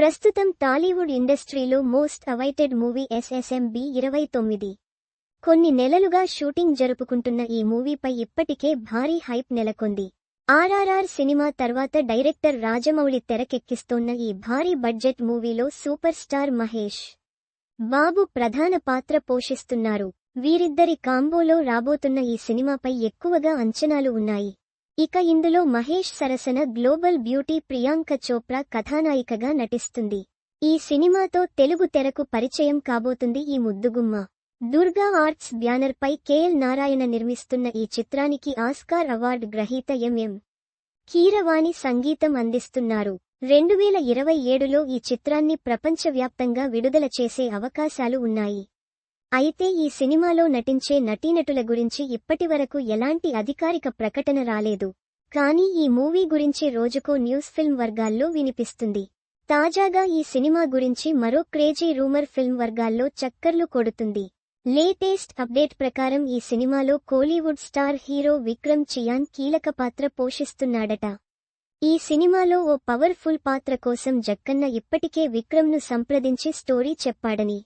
ప్రస్తుతం టాలీవుడ్ ఇండస్ట్రీలో most awaited movie SSMB ఇరవై తొమ్మిది. కొన్ని నెలలుగా షూటింగ్ జరుపుకుంటున్న ఈ మూవీపై ఇప్పటికే భారీ హైప్ నెలకొంది. ఆర్ఆర్ఆర్ సినిమా తర్వాత డైరెక్టర్ రాజమౌళి తెరకెక్కిస్తోన్న ఈ భారీ బడ్జెట్ మూవీలో సూపర్ స్టార్ మహేష్ బాబు ప్రధాన పాత్ర పోషిస్తున్నారు. వీరిద్దరి కాంబోలో రాబోతున్న ఈ సినిమాపై ఎక్కువగా అంచనాలు ఉన్నాయి. ఇక ఇందులో మహేష్ సరసన గ్లోబల్ బ్యూటీ ప్రియాంక చోప్రా కథానాయికగా నటిస్తుంది. ఈ సినిమాతో తెలుగు తెరకు పరిచయం కాబోతుంది ఈ ముద్దుగుమ్మ. దుర్గా ఆర్ట్స్ బ్యానర్పై కేఎల్ నారాయణ నిర్మిస్తున్న ఈ చిత్రానికి ఆస్కార్ అవార్డు గ్రహీత ఎంఎం కీరవాణి సంగీతం అందిస్తున్నారు. రెండు వేల ఇరవై ఏడులో ఈ చిత్రాన్ని ప్రపంచవ్యాప్తంగా విడుదల చేసే అవకాశాలు ఉన్నాయి. అయితే ఈ సినిమాలో నటించే నటీనటుల గురించి ఇప్పటివరకు ఎలాంటి అధికారిక ప్రకటన రాలేదు. కానీ ఈ మూవీ గురించి రోజుకో న్యూస్ ఫిల్మ్ వర్గాల్లో వినిపిస్తుంది. తాజాగా ఈ సినిమా గురించి మరో క్రేజీ రూమర్ ఫిల్మ్ వర్గాల్లో చక్కర్లు కొడుతుంది. లేటెస్ట్ అప్డేట్ ప్రకారం ఈ సినిమాలో కోలీవుడ్ స్టార్ హీరో విక్రమ్ చియాన్ కీలక పాత్ర పోషిస్తున్నాడట. ఈ సినిమాలో ఓ పవర్ఫుల్ పాత్ర కోసం జక్కన్న ఇప్పటికే విక్రమ్ను సంప్రదించి స్టోరీ చెప్పాడని.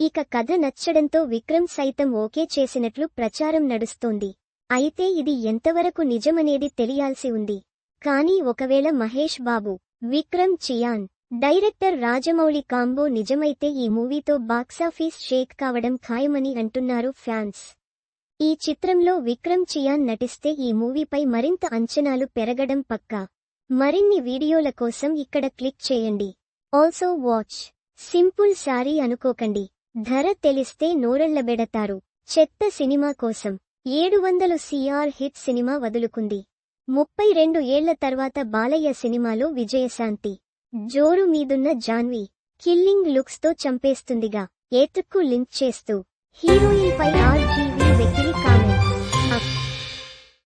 ఇక కథ నచ్చడంతో విక్రమ్ సైతం ఓకే చేసినట్లు ప్రచారం నడుస్తోంది. అయితే ఇది ఎంతవరకు నిజమనేది తెలియాల్సి ఉంది. కానీ ఒకవేళ మహేష్ బాబు విక్రమ్ చియాన్ డైరెక్టర్ రాజమౌళి కాంబో నిజమైతే ఈ మూవీతో బాక్సాఫీస్ షేక్ కావడం ఖాయమని అంటున్నారు ఫ్యాన్స్. ఈ చిత్రంలో విక్రమ్ చియాన్ నటిస్తే ఈ మూవీపై మరింత అంచనాలు పెరగడం పక్కా. మరిన్ని వీడియోల కోసం ఇక్కడ క్లిక్ చేయండి. Also watch. సింపుల్ సారీ అనుకోకండి. ధర తెలిస్తే నోరెళ్ళబెడతారు చెత్త సినిమా కోసం ఏడు వందలు సిఆర్ హిట్ సినిమా వదులుకుంది. ముప్పై రెండు ఏళ్ళ తర్వాత బాలయ్య సినిమాలో విజయశాంతి. జోరు మీదున్న జాన్వి కిల్లింగ్ లుక్స్తో చంపేస్తుందిగా ఏతుక్కు లింక్ చేస్తూ. హీరోయిన్ పై